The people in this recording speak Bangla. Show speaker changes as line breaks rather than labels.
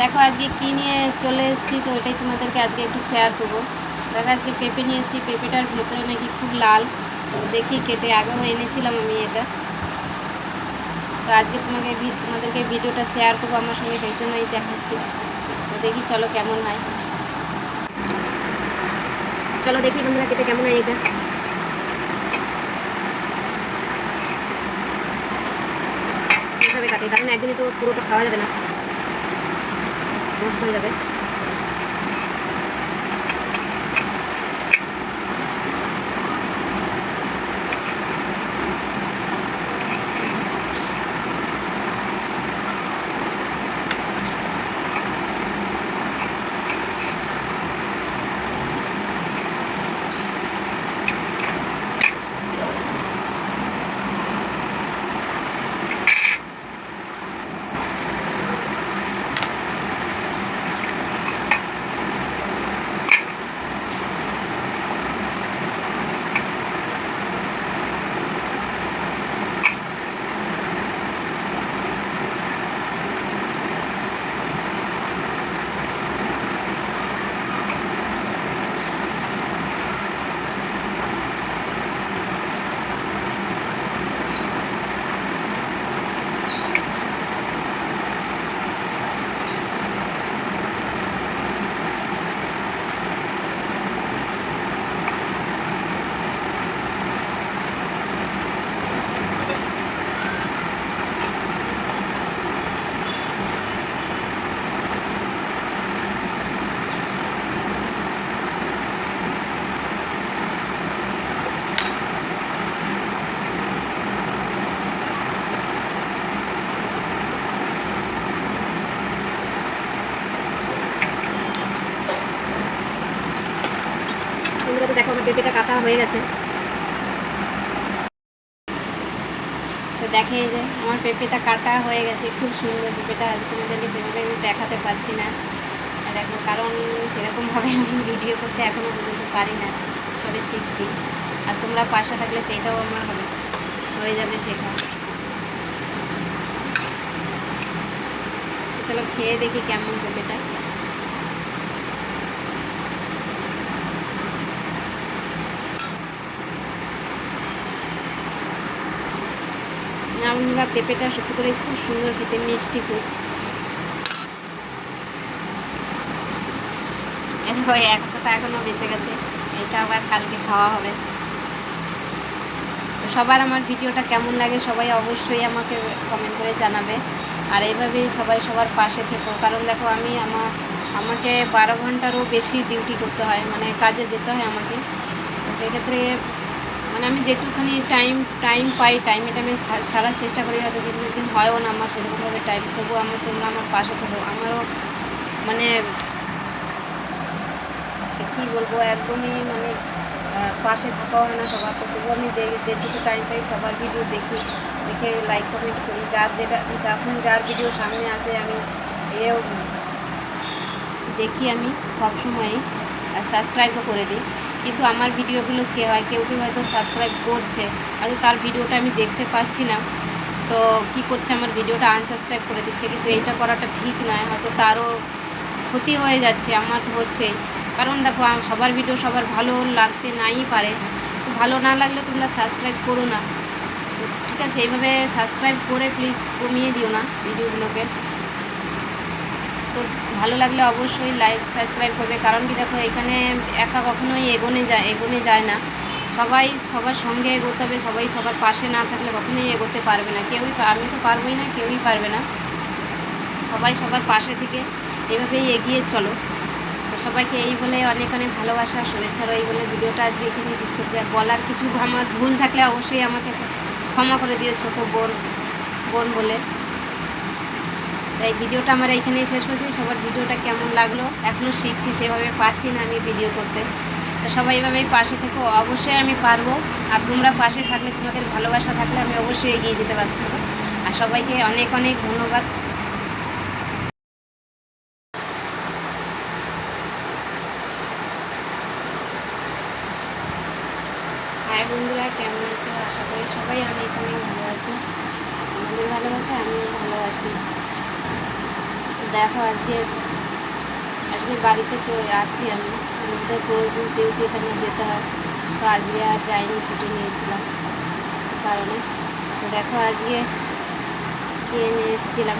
দেখো আজকে কী নিয়ে চলে এসেছি, তো ওইটাই তোমাদেরকে আজকে একটু শেয়ার করব। দেখো আজকে পেঁপে নিয়ে এসেছি, পেঁপেটার ভেতরে নাকি খুব লাল। তো দেখি কেটে, আগেও এনেছিলাম আমি এটা। তো আজকে তোমাকে তোমাদেরকে ভিডিওটা শেয়ার করব আমার সঙ্গে, সেই জন্যই দেখাচ্ছি। তো দেখি চলো কেমন হয়। চলো দেখি বন্ধুরা কেটে কেমন হয় এটা। কাটি, কারণ একদিনে তো পুরোটা খাওয়া যাবে না। হয়ে যাবে। পেঁপেটা কাটা হয়ে গেছে। তো দেখে এই যে আমার পেঁপেটা কাটা হয়ে গেছে, খুব সুন্দর পেঁপেটা আজ তোমাদেরকে সেভাবে আমি দেখাতে পারছি না। আর দেখো কারণ সেরকমভাবে আমি ভিডিও করতে এখনও পর্যন্ত পারি না, সবে শিখছি। আর তোমরা পাশে থাকলে সেইটাও আমার হবে, হয়ে যাবে তো চলো খেয়ে দেখি কেমন পেঁপেটা। আমরা পেঁপেটা সত্যি করে খুব সুন্দর খেতে, মিষ্টি খুব। একটা এখনও বেঁচে গেছে। এটা আবার কালকে খাওয়া হবে। সবার আমার ভিডিওটা কেমন লাগে সবাই অবশ্যই আমাকে কমেন্ট করে জানাবে। আর এইভাবেই সবাই সবার পাশে থেকো। কারণ দেখো আমি আমার আমাকে বারো ঘন্টারও বেশি ডিউটি করতে হয়। মানে কাজে যেতে হয় আমাকে। তো সেক্ষেত্রে মানে আমি যেটুখানি টাইম টাইম পাই টাইমে টাইমে ছাড়ার চেষ্টা করি, হয়তো কিছু দিন হয়ও না আমার সেরকমভাবে টাইম তবুও আমার তোমরা আমার পাশে থাকো। আমারও মানে কী বলব, একদমই মানে পাশে থাকাও হয় না সবার তবুও আমি যে, যেটুকু টাইম পাই সবার ভিডিও দেখি, দেখে লাইক কমেন্ট করি। যার যেটা যখন যার ভিডিও সামনে আসে, আমি এও দেখি আমি সবসময়ই। সাবস্ক্রাইবও করে দিই। কিন্তু আমার ভিডিওগুলো কে হয় কেউ কেউ হয়তো সাবস্ক্রাইব করছে? হয়তো তার ভিডিওটা আমি দেখতে পাচ্ছি না। তো কি করছে আমার ভিডিওটা আনসাবস্ক্রাইব করে দিচ্ছে, কিন্তু এইটা করাটা ঠিক নয়। হয়তো তারও ক্ষতি হয়ে যাচ্ছে, আমার তো হচ্ছেই কারণ দেখো সবার ভিডিও সবার ভালো লাগতে নাই পারে। তো ভালো না লাগলে তোমরা সাবস্ক্রাইব করো না। ঠিক আছে, এইভাবে সাবস্ক্রাইব করে প্লিজ কমিয়ে দিও না ভিডিওগুলোকে। তো ভালো লাগলে অবশ্যই লাইক সাবস্ক্রাইব করবে। কারণ কি দেখো, এখানে একা কখনোই এগোনে যায় এগোনে যায় না। সবাই সবার সঙ্গে এগোতে হবে, সবাই সবার পাশে না থাকলে কখনোই এগোতে পারবে না। কেউই আমি তো পারবোই না, কেউই পারবে না। সবাই সবার পাশে থেকে এভাবেই এগিয়ে চলো। তো সবাইকে এই বলে অনেক অনেক ভালোবাসা, শুভেচ্ছা রই বলে ভিডিওটা আজকে এখানে শেষ করছি। আর বলার কিছু আমার ভুল থাকলে অবশ্যই আমাকে ক্ষমা করে দিও, ছোটো বোন বোন বলে। তাই ভিডিওটা আমার এইখানেই শেষ করছি। সবার ভিডিওটা কেমন লাগল? এখনও শিখছি সেভাবে পারছি না আমি ভিডিও করতে। তো সবাই এভাবেই পাশে থেকো। অবশ্যই আমি পারব। আর তোমরা পাশে থাকলে, তোমাদের ভালোবাসা থাকলে আমি অবশ্যই এগিয়ে যেতে পারব আর সবাইকে অনেক অনেক ধন্যবাদ। হাই বন্ধুরা, কেমন আছো? আশা করি সবাই আমি এখানে ভালো আছি। আমাদের ভালোবাসা আমিও ভালো আছি। দেখো, আজকে আজকে বাড়িতে আছি আমি। আমাদের রোজ ডিউটিতে আমার যেতে হয়। তো আজকে আর যাইনি, ছুটি নিয়েছিলাম। কারণে। তো দেখো, আজকে নিয়ে এসেছিলাম।